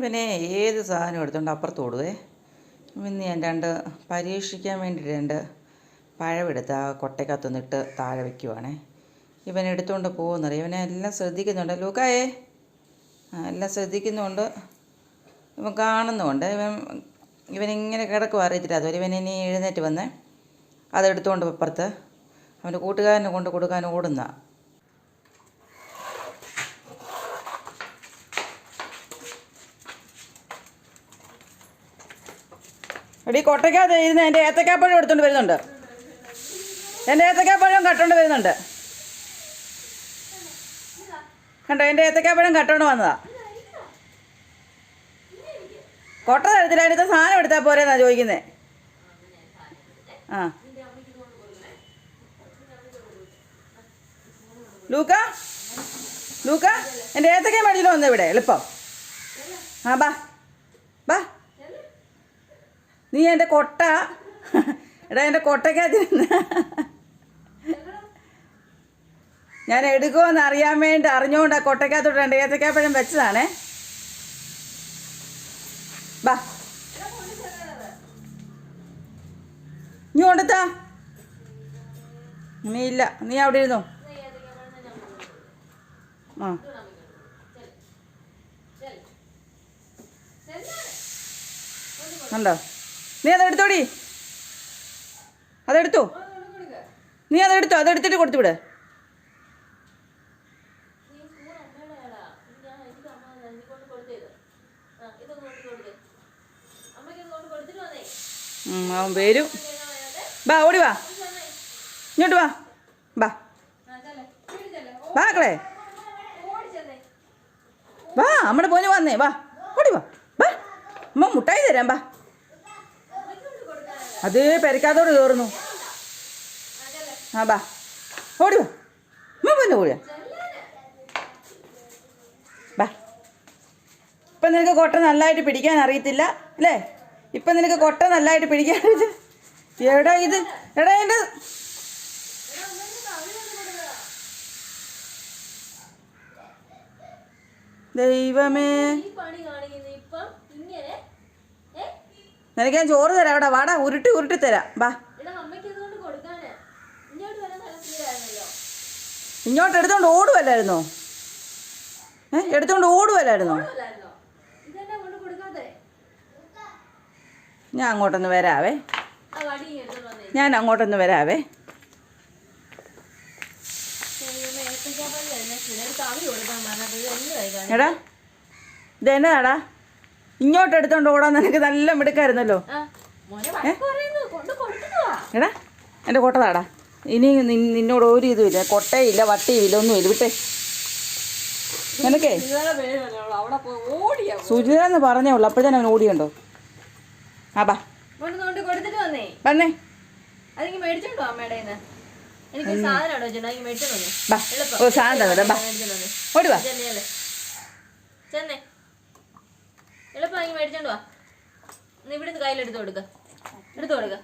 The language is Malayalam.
ഇവനെ ഏത് സാധനം എടുത്തുകൊണ്ട് അപ്പുറത്ത് ഓടുവേ. പിന്നെ ഞാൻ രണ്ട് പരീക്ഷിക്കാൻ വേണ്ടിയിട്ട് രണ്ട് പഴമെടുത്ത് ആ കൊട്ടയ്ക്കകത്തൊന്നിട്ട് താഴെ വയ്ക്കുവാണേ ഇവൻ എടുത്തുകൊണ്ട് പോകുന്നറിയാം? ഇവനെ എല്ലാം ശ്രദ്ധിക്കുന്നുണ്ട്. ലൂക്കായേ. എല്ലാം ശ്രദ്ധിക്കുന്നുണ്ട്. ഇവൻ കാണുന്നുണ്ട്. ഇവൻ ഇവനിങ്ങനെ കിടക്കും അറിയത്തില്ല. അതുവരെ ഇവൻ ഇനി എഴുന്നേറ്റ് വന്ന്. അതെടുത്തുകൊണ്ട് അപ്പുറത്ത്. അവന്റെ കൂട്ടുകാരനെ കൊണ്ട് കൊടുക്കാൻ ഓടുന്ന എടീ കൊട്ടയ്ക്കകത്ത് ഇരുന്ന് എന്റെ ഏത്തക്കാപ്പഴം എടുത്തുകൊണ്ട് വരുന്നുണ്ട്. എന്റെ ഏത്തക്കാപ്പഴം കട്ടുകൊണ്ട് വരുന്നുണ്ട്. കണ്ടോ എന്റെ ഏത്തക്കാപ്പഴം കട്ടുകൊണ്ട് വന്നതാ. കൊട്ട തരത്തില്ല അതിനകത്ത് സാധനം എടുത്താൽ പോരെന്നാ ചോദിക്കുന്നത് ആ. ലൂക്ക ലൂക്ക എന്റെ ഏത്തക്ക മേടിച്ചിട്ട് വന്നു ഇവിടെ എളുപ്പം. ആ ബാ. ബാ. നീ എന്റെ കൊട്ട. എടാ എന്റെ കൊട്ടയ്ക്കകത്തിരുന്ന് ഞാൻ എടുക്കുമെന്ന് അറിയാൻ വേണ്ടി അറിഞ്ഞുകൊണ്ട് ആ കൊട്ടയ്ക്കകത്തോട്ട് രണ്ട് ഏത്തക്കാപ്പഴം വെച്ചതാണേ. ബാ. നീ കൊണ്ടെത്താ. നീ ഇല്ല. നീ അവിടെ ഇരുന്നോ? ആ. ഉണ്ടോ? നീ അതെടുത്തോടി അതെടുത്തു. നീ അതെടുത്തു. അതെടുത്തിട്ട് കൊടുത്തുവിടെ. അവൻ വരും. ബാ ഓടി വാ. ഇങ്ങോട്ട് വാ. ബാ. വാ കളേ വാ നമ്മുടെ പോന് വന്നേ. വാ ഓടി വാ. ബാ അമ്മ മുട്ടായി തരാം വാ അത് പെരക്കാത്തോട് കയറുന്നു ആ ബാ. ഓടി വാ. അമ്മ പോന്നെ ഓടിയാ ബാ. ഇപ്പം നിനക്ക് കൊട്ട നല്ലതായിട്ട് പിടിക്കാൻ അറിയത്തില്ല അല്ലേ? ഇപ്പം നിനക്ക് കൊട്ട നല്ലതായിട്ട് പിടിക്കാൻ അറിയത്തില്ല. എടാ ഇത്? എടാ എന്റെ ദൈവമേ. പണി കാണിക്കുന്നു ഇപ്പം ഇങ്ങനെ നിനക്ക് ഞാൻ ചോറ് തരാം അവിടെ വാടാ ഉരുട്ടി ഉരുട്ടി തരാം. ബാ. ഇങ്ങോട്ട് എടുത്തോണ്ട് ഓടുവല്ലായിരുന്നോ? ഏ എടുത്തോണ്ട് ഓടുവല്ലായിരുന്നോ? ഞാൻ അങ്ങോട്ടൊന്ന് വരാവേ. ഞാൻ അങ്ങോട്ടൊന്ന് വരാവേ? എടാ ഇതെന്നതാടാ ഇങ്ങോട്ട് എടുത്തോണ്ട് ഓടാൻ നിനക്ക് നല്ല മിടുക്കായിരുന്നല്ലോ. എടാ എന്റെ കൊട്ടതാടാ. ഇനി നിൻ- നിന്നോട് ഒരു ഇതുമില്ല. കൊട്ടയില്ല വട്ടിയില്ല ഒന്നുമില്ല. വിട്ടേ. നിനക്കേ? സുജിത എന്ന് പറഞ്ഞേ ഉള്ളു. അപ്പോഴത്തേനും അവൻ ഓടിയുണ്ടോ? ആ ബാ. വന്നേ. സാധനം ബാ. തന്നെ ഓടി വാ. ചെന്നേ. അല്ലേ ചെന്നേ എളുപ്പം മേടിച്ചോണ്ട് വാ. ഇവിടുന്ന് കയ്യിലെടുത്ത് കൊടുക്ക. എടുത്തു കൊടുക്ക.